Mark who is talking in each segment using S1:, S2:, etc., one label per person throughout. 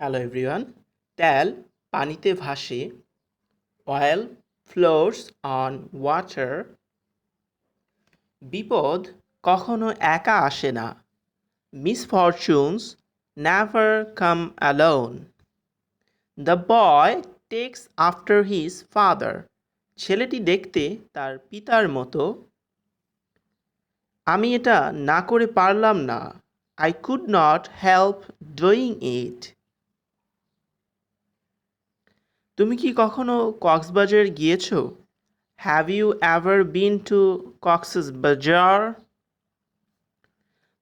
S1: Hello everyone তেল পানিতে ভাসে। অয়েল ফ্লোরস অন ওয়াটার বিপদ কখনো একা আসে না। Misfortunes never come alone the boy takes after his father ছেলেটি দেখতে তার পিতার মতো। আমি এটা না করে পারলাম না। I could not help doing it তুমি কি কখনো কক্সবাজার গিয়েছো? Have you ever been to Cox's Bazar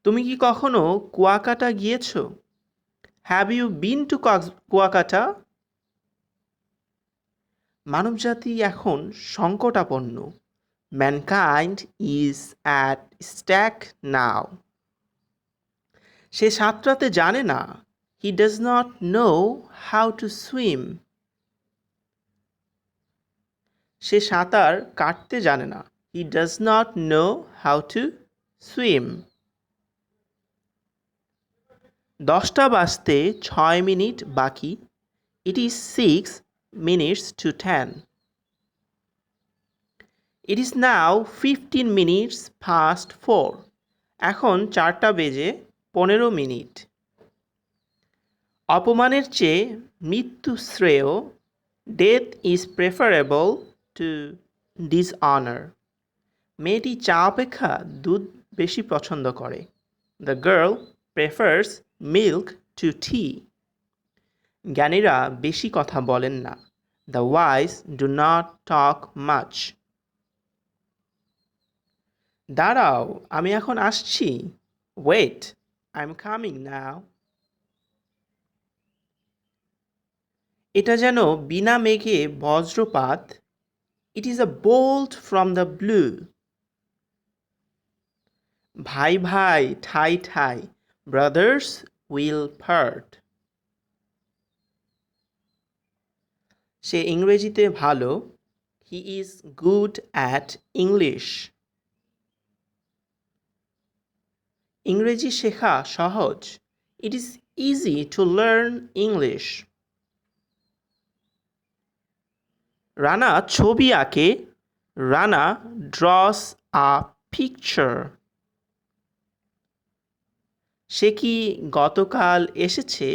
S1: তুমি কি কখনো কুয়াকাটা গিয়েছো? Have you been to Cox, Kuakata? মানবজাতি এখন সংকটাপন্ন। Mankind is at stake now সে সাঁতরাতে জানে না। He does not know how to swim সে সাঁতার কাটতে জানে না। He does not know how to swim দশটা বাজতে ছয় মিনিট বাকি। It is six minutes to ten it is now fifteen minutes past four এখন চারটা বেজে পনেরো মিনিট। অপমানের চেয়ে মৃত্যু শ্রেয় death is preferable to dishonour মেয়েটি চা অপেক্ষা দুধ বেশি পছন্দ করে। The girl prefers milk to tea জ্ঞানীরা বেশি কথা বলেন না। The wise do not talk much দাঁড়াও, আমি এখন আসছি। Wait I am coming now এটা যেন বিনা মেঘে বজ্রপাত it is a bolt from the blue ভাই ভাই ঠাই ঠাই ব্রাদার্স উইল পার্ট সে ইংরেজিতে ভালো। He is good at English ইংরেজি শেখা সহজ। It is easy to learn English Rana ছবি আঁকে, রানা ড্রস আ পিকচার সে কি গতকাল এসেছে?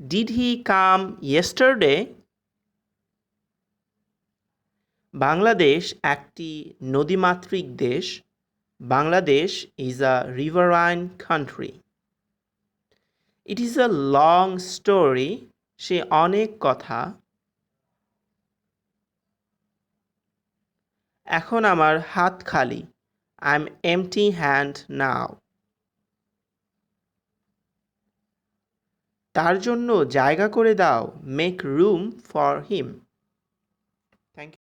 S1: Did he come yesterday Bangladesh একটি নদীমাতৃক দেশ। Bangladesh is a riverine country it is a long story সে অনেক কথা। এখন আমার হাত খালি। I am empty hand now তার জন্য জায়গা করে দাও মেক রুম ফর হিম